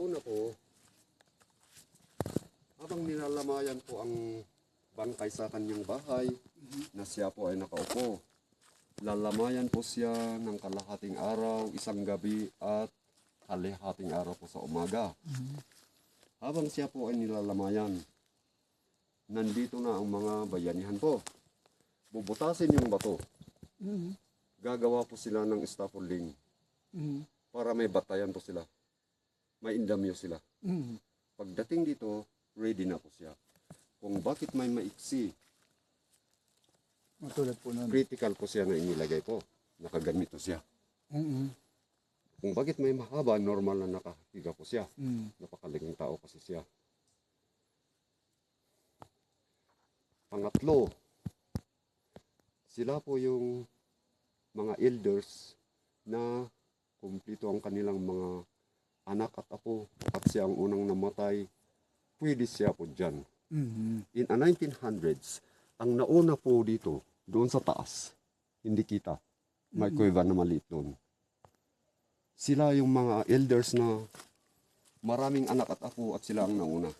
una po, habang nilalamayan po ang bangkay sa kanyang bahay, na siya po ay nakaupo. Lalamayan po siya ng kalahating araw, isang gabi at kalahating araw po sa umaga. Habang siya po ay nilalamayan, nandito na ang mga bayanihan po. Bubutasin yung bato. Mhm. Gagawa po sila ng scaffolding Mhm. para may batayan po sila. May indamyo sila. Mhm. Pagdating dito, ready na po siya. Kung bakit may maiksi, Matulad po nun. critical po siya na inilagay po. Nakaganito siya. Mhm. Kung bakit may mahaba, normal na nakahiga po siya. Mhm. Napakalaking tao kasi siya. Pangatlo, sila po yung mga elders na kumplito ang kanilang mga anak at apo at siya ang unang namatay, pwede siya po dyan. Mhm. In the 1900s, ang nauna po dito, doon sa taas, hindi kita. May kuweba na maliit doon. Sila yung mga elders na maraming anak at apo at sila ang nauna.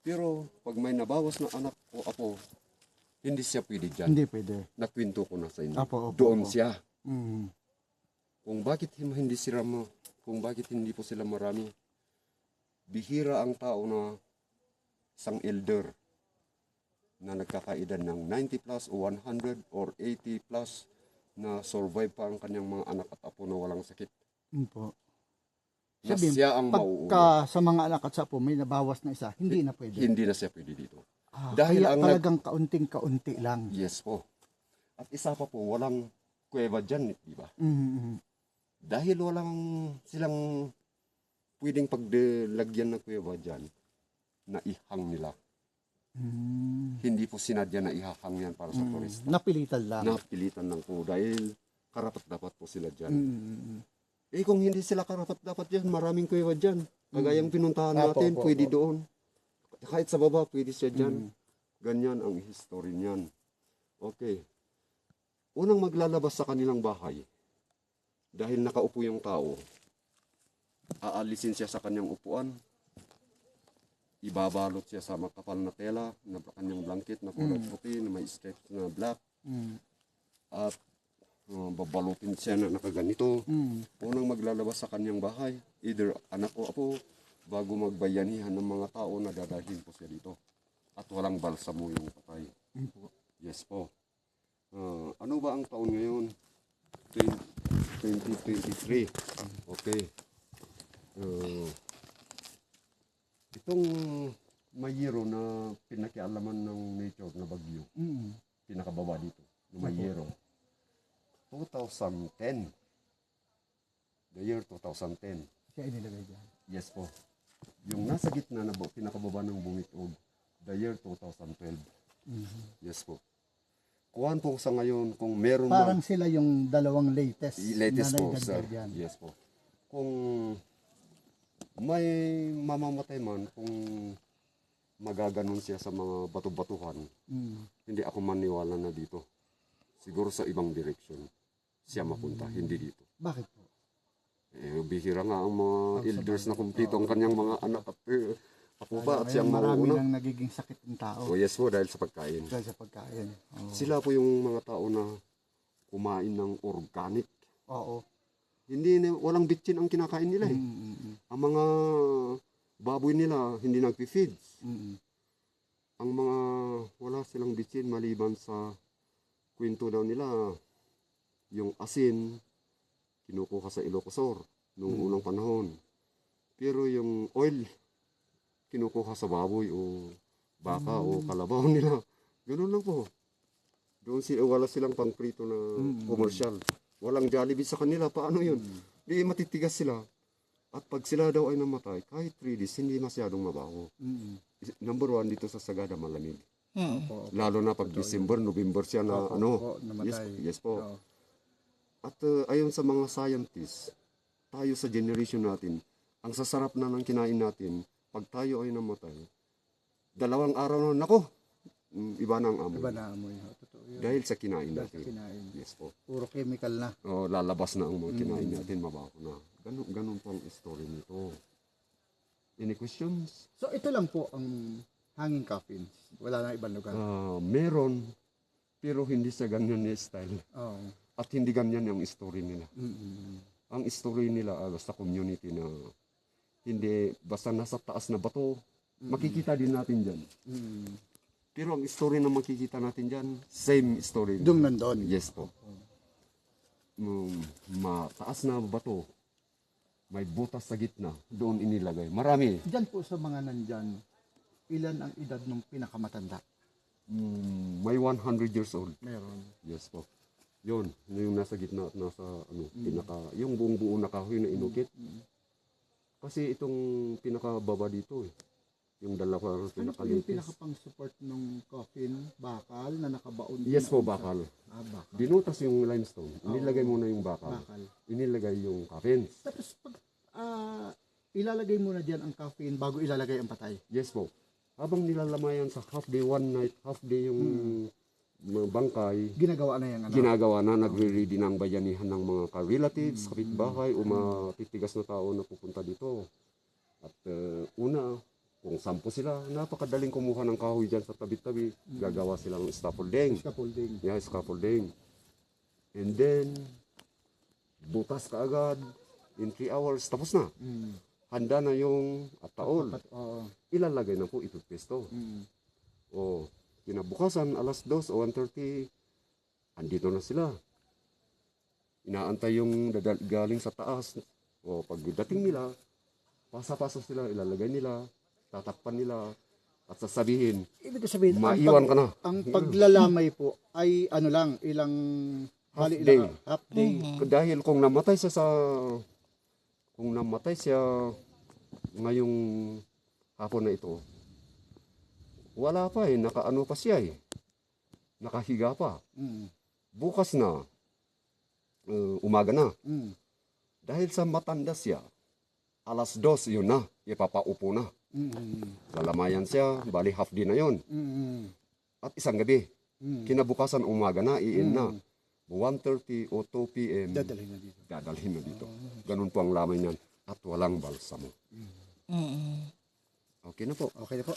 Pero pag may nabawas na anak o apo, hindi siya pwede dyan. Hindi pwede. Nakwento ko na sa inyo. Apo, opo, doon opo. siya. Mhm. Kung bakit hin- hindi sila mo, kung bakit hindi po sila marami, bihira ang tao na isang elder na nagkakaedad ng 90 plus o 100 or 80 plus na survive pa ang kanyang mga anak at apo na walang sakit. Yun po. Na Sabihin, siya ang Pagka mauuna. sa mga anak at sa po, may nabawas na isa, hindi na pwede. Hindi na siya pwede dito. Ah, Dahil kaya ang nag- talagang kaunting-kaunti lang. Yes po. At isa pa po, walang kuweba dyan, di ba? Mhm. Dahil walang silang pwedeng pagdalagyan ng kuweba dyan, na ihang nila. Mhm. Hindi po sinadya na ihahang yan para sa Mhm. turista. Napilitan lang. Napilitan lang po dahil karapat dapat po sila dyan. Mhm. Eh kung hindi sila karapat dapat dyan, maraming kuweba dyan. Kagayang pinuntahan. Apo, natin, apo, pwede apo. doon. Kahit sa baba, pwede siya dyan. Mhm. Ganyan ang history niyan. Okay. Unang maglalabas sa kanilang bahay, dahil nakaupo yung tao, aalisin siya sa kanyang upuan, ibabalot siya sa makapal na tela, na kanyang blanket na kulay Mm. puti, na may stripes na black, Mhm. at uh, babalutin siya na nakaganito. Mhm. Unang maglalabas sa kanyang bahay, either anak o apo, bago magbayanihan ng mga tao na dadalhin po siya dito. At walang balsamo yung patay. Po. Yes po. Ah, ano ba ang taon ngayon? 20, 2023. Okay. Ah, itong Mayero na pinakialaman ng nature na bagyo, Mhm. pinakababa dito, ng Mayero. 2010. The year 2010. Siya inilagay dyan. Yes po. Yung nasa gitna na pinakababa ng bumikog, the year 2012. Mhm. Yes po. Kuhan po sa ngayon kung meron Parang man, sila yung dalawang latest, latest na po, sir. yan. Yes po. Kung may mamamatay man, kung magaganon siya sa mga bato-batuhan, Mhm. hindi ako maniwala na dito. Siguro sa ibang direction siya mapunta, hindi dito. Bakit po? Eh, bihira nga ang mga sa elders na bagay. kumpleto ang kanyang mga anak at apo ba at siyang marami mauuna. nang nagiging sakit ng tao Oh yes po, dahil sa pagkain. dahil sa pagkain. Oo. Sila po yung mga tao na kumain ng organic. Oo. Hindi, na- walang bitchin ang kinakain nila eh. Mhm. Ang mga baboy nila hindi nagpi-feeds. Mhm. Ang mga wala silang bitchin maliban sa kwento daw nila yung asin kinukuha sa Ilocosor noong Mm. unang panahon. Pero yung oil kinukuha sa baboy o baka o kalabaw nila. Ganun lang po. Doon sila, wala silang pangprito na Mm. commercial. Walang Jollibee sa kanila. Paano yun? Di matitigas sila. At pag sila daw ay namatay, kahit 3 days, hindi masyadong mabaho. Mhm. Number one, dito sa Sagada, malamig. Opo. Lalo na pag December, November siya na Opo, ano. opo. Yes, yes po. Oo. At uh, ayon sa mga scientists, tayo sa generation natin, ang sasarap na ng kinain natin, pag tayo ay namatay, dalawang araw na, nako, mm, iba na ang amoy. Iba na amoy. Oo, Totoo yun. Dahil sa kinain Dahil sa natin. kinain. Yes po. Puro chemical na. O, lalabas na ang mga kinain Mm. natin, mabaho na. Ganun, ganun po ang story nito. Any questions? So ito lang po ang hanging coffin. Wala na ibang lugar. Ah, meron, pero hindi sa ganyan ni style. Oo. At hindi ganyan yung story nila. Mm-mm. Ang story nila ah, sa community na hindi basta nasa taas na bato, makikita din natin dyan. Mm. Pero ang story na makikita natin dyan, same story. Doon nandun. Yes po. Um, mataas na bato, may butas sa gitna, doon inilagay. Marami. Diyan po sa mga nandyan, ilan ang edad ng pinakamatanda? Mm, may 100 years old. Meron. Yes po. Yun, yung nasa gitna at nasa ano, pinaka, yung buong buo na kahoy na inukit. Kasi itong pinakababa dito eh. Yung dalawa Ano po yung pinakapang support ng coffin? Bakal na nakabaon? Yes po, bakal. Ah, bakal. Binutas yung limestone. Inilagay muna yung bakal. Bakal. Inilagay yung coffins. Tapos pag ah, ilalagay mo na diyan ang coffin bago ilalagay ang patay. Yes po. Habang nilalamayan sa half day, one night, half day yung mga bangkay, Ginagawa na yung ano. ginagawa na, nagre-ready ng bayanihan ng mga ka-relatives, kapitbahay, o matitigas na tao na pupunta dito. At uh, una, kung sampo sila, napakadaling kumuha ng kahoy dyan sa tabi-tabi. Gagawa sila ng scaffolding. Scaffolding. Yeah, scaffolding. And then, butas ka agad. In 3 hours, tapos na. Mm. Handa na yung ataol. Pat- Oo. Ilalagay na po ito pesto. Mm. O, kinabukasan, alas 2 o 1.30, andito na sila. Inaantay yung dadal- galing sa taas. O, pagdating nila, pasa-pasa sila, ilalagay nila, tatakpan nila, at sasabihin, Ibig sabihin, ang, maiwan pag- ka na. ang paglalamay po ay ano lang, ilang Half day. ilang half day. Dahil kung namatay siya sa, kung namatay siya ngayong hapon na ito, wala pa eh, nakaano pa siya eh. Nakahiga pa. Mm. bukas na, uh, umaga na. Mm. Dahil sa matanda siya, alas dos, yun na, ipapaupo na. Mm. Lalamayan siya, bali half day na yun. Mm. At isang gabi, Mm. kinabukasan umaga na, iin na. 1.30 o 2 p.m. Dadalhin na dito. dadalhin na dito. Ganun po ang lamay niyan. At walang balsamo. Mm-mm. Okay na po. Okay na po.